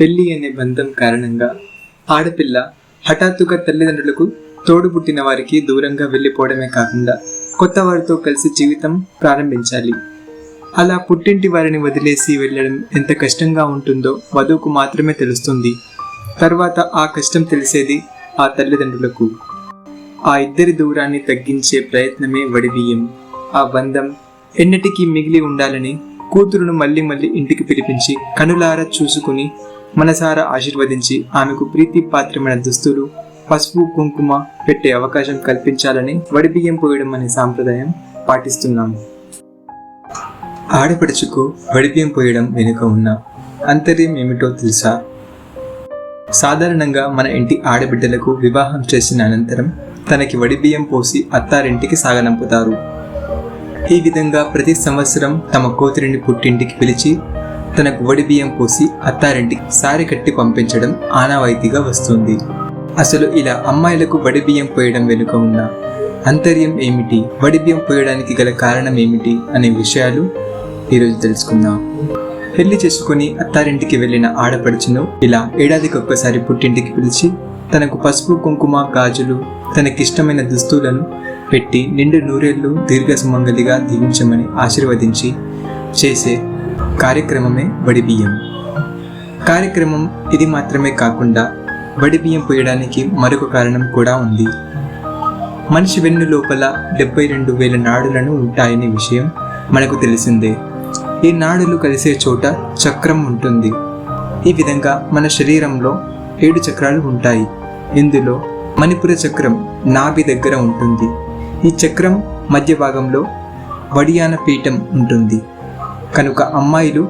పెళ్ళి అనే బంధం కారణంగా ఆడపిల్ల హఠాత్తుగా తల్లిదండ్రులకు తోడు పుట్టిన వారికి దూరంగా వెళ్ళిపోవడమే కాకుండా కొత్త వారితో కలిసి జీవితం ప్రారంభించాలి. అలా పుట్టింటి వారిని వదిలేసి వెళ్ళడం ఎంత కష్టంగా ఉంటుందో వధువుకు మాత్రమే తెలుస్తుంది. తర్వాత ఆ కష్టం తెలిసేది ఆ తల్లిదండ్రులకు. ఆ ఇద్దరి దూరాన్ని తగ్గించే ప్రయత్నమే వడిబియ్యం ఆ బంధం ఎన్నటికీ మిగిలి ఉండాలని కూతురును మళ్ళీ మళ్ళీ ఇంటికి పిలిపించి కనులారా చూసుకుని మనసారా ఆశీర్వదించి ఆమెకు ప్రీతి పాత్రమైన దుస్తులు పసుపు కుంకుమ పెట్టే అవకాశం కల్పించాలని వడిబియ్యం పోయడం అనే సాంప్రదాయం పాటిస్తున్నాము ఆడపడుచుకు వడిబియ్యం పోయడం వెనుక ఉన్న అంతర్యం ఏమిటో తెలుసా? సాధారణంగా మన ఇంటి ఆడబిడ్డలకు వివాహం చేసిన అనంతరం తనకి వడిబియ్యం పోసి అత్తారింటికి సాగనంపుతారు. ఈ విధంగా ప్రతి సంవత్సరం తమ కూతురిని పుట్టింటికి పిలిచి తనకు వడిబియ్యం పోసి అత్తారింటికి సారి కట్టి పంపించడం ఆనవాయితీగా వస్తుంది. అసలు ఇలా అమ్మాయిలకు వడి బియ్యం పోయడం వెనుక ఉన్న అంతర్యం ఏమిటి? వడి బియ్యం పోయడానికి గల కారణం ఏమిటి? అనే విషయాలు ఈరోజు తెలుసుకుందాం. పెళ్ళి చేసుకుని అత్తారింటికి వెళ్ళిన ఆడపడుచును ఇలా ఏడాదికి ఒక్కసారి పుట్టింటికి పిలిచి తనకు పసుపు కుంకుమ గాజులు తనకిష్టమైన దుస్తులను పెట్టి నిండు నూరేళ్ళు దీర్ఘ సుమంగలిగా దీవించమని ఆశీర్వదించి చేసే కార్యక్రమమే వడిబియ్యం కార్యక్రమం ఇది మాత్రమే కాకుండా వడిబియ్యం పోయడానికి మరొక కారణం కూడా ఉంది. మనిషి వెన్ను లోపల డెబ్బై రెండు వేల నాడులను ఉంటాయనే విషయం మనకు తెలిసిందే. ఈ నాడులు కలిసే చోట చక్రం ఉంటుంది. ఈ విధంగా మన శరీరంలో ఏడు చక్రాలు ఉంటాయి. ఇందులో మణిపుర చక్రం నాభి దగ్గర ఉంటుంది. ఈ చక్రం మధ్య భాగంలో వడియాన పీఠం ఉంటుంది. కనుక అమ్మాయిలు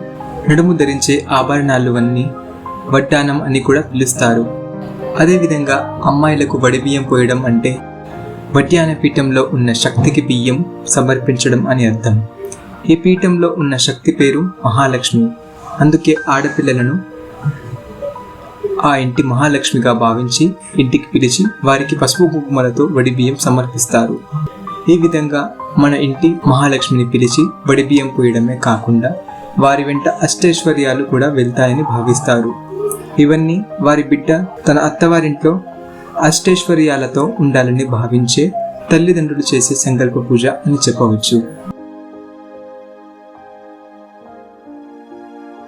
నడుము ధరించే ఆభరణాలు అన్నీ వడ్డానం అని కూడా పిలుస్తారు. అదేవిధంగా అమ్మాయిలకు వడి బియ్యం పోయడం అంటే వడ్యాన పీఠంలో ఉన్న శక్తికి బియ్యం సమర్పించడం అని అర్థం. ఈ పీఠంలో ఉన్న శక్తి పేరు మహాలక్ష్మి. అందుకే ఆడపిల్లలను ఆ ఇంటి మహాలక్ష్మిగా భావించి ఇంటికి పిలిచి వారికి పసుపు కుంకుమలతో వడి బియ్యం సమర్పిస్తారు. ఈ విధంగా మన ఇంటి మహాలక్ష్మిని పిలిచి వడి బియ్యం పోయడమే కాకుండా వారి వెంట అష్టైశ్వర్యాలు కూడా వెళ్తాయని భావిస్తారు. ఇవన్నీ వారి బిడ్డ తన అత్తవారింట్లో అష్టైశ్వర్యాలతో ఉండాలని భావించే తల్లిదండ్రులు చేసే సంకల్ప పూజ అని చెప్పవచ్చు.